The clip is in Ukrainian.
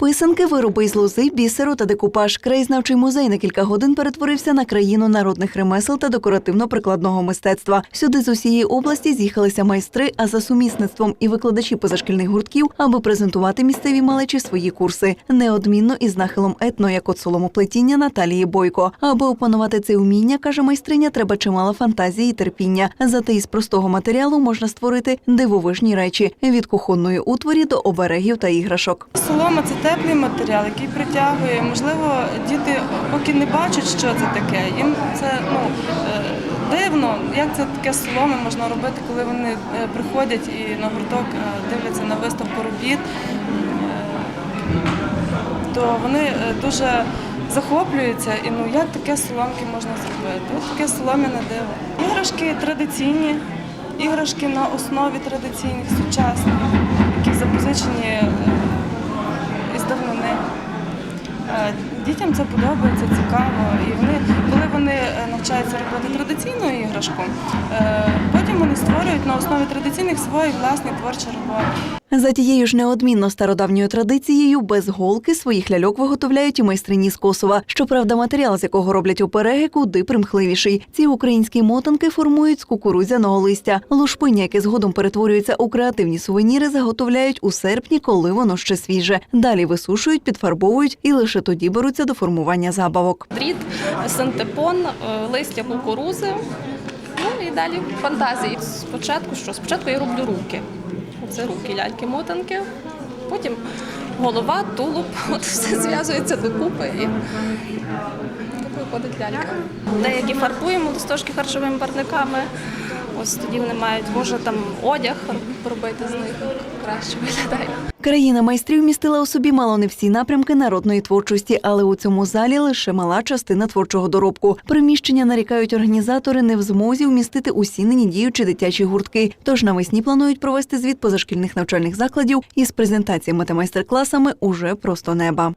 Писанки, вироби із лози, бісеру та декупаж. Краєзнавчий музей на кілька годин перетворився на країну народних ремесел та декоративно-прикладного мистецтва. Сюди з усієї області з'їхалися майстри, а за сумісництвом і викладачі позашкільних гуртків, аби презентувати місцеві малечі свої курси. Неодмінно із нахилом етно, як от соломоплетіння Наталії Бойко. Аби опанувати це вміння, каже майстриня, треба чимало фантазії і терпіння. Зате із простого матеріалу можна створити дивовижні речі від кухонної утворі до оберегів та іграшок. Солома це теплий матеріал, який притягує. Можливо, діти поки не бачать, що це таке. Їм це ну е, дивно, як це таке соломи можна робити, коли вони е, приходять і на гурток е, дивляться на виставку робіт. То вони дуже захоплюються і ну як таке соломки можна зробити? Ось таке солом'яне диво. Іграшки традиційні, іграшки на основі традиційних, сучасних, які запозичені е, давнини. Е, Дітям це подобається, цікаво. І вони, коли вони е, навчаються робити традиційну іграшку, е, створюють на основі традиційних свої власні творчі роботи. За тією ж неодмінно стародавньою традицією, без голки своїх ляльок виготовляють і майстрині з Косова. Щоправда, матеріал, з якого роблять опереги, куди примхливіший. Ці українські мотанки формують з кукурудзяного листя. Лушпиння, яке згодом перетворюється у креативні сувеніри, заготовляють у серпні, коли воно ще свіже. Далі висушують, підфарбовують і лише тоді беруться до формування забавок. дріт, синтепон, е, листя кукурузи. Ну і далі фантазії. Спочатку що? Спочатку я роблю руки. Це руки, ляльки, мотанки. Потім голова, тулуб. От все зв'язується докупи і виходить лялька. Деякі фарбуємо листочки харчовими барниками. Ось тоді вони мають, може там одяг робити з них краще виглядає. Країна майстрів містила у собі мало не всі напрямки народної творчості, але у цьому залі лише мала частина творчого доробку. Приміщення нарікають організатори не в змозі вмістити усі нині діючі дитячі гуртки. Тож навесні планують провести звіт позашкільних навчальних закладів із презентаціями та майстер-класами уже просто неба.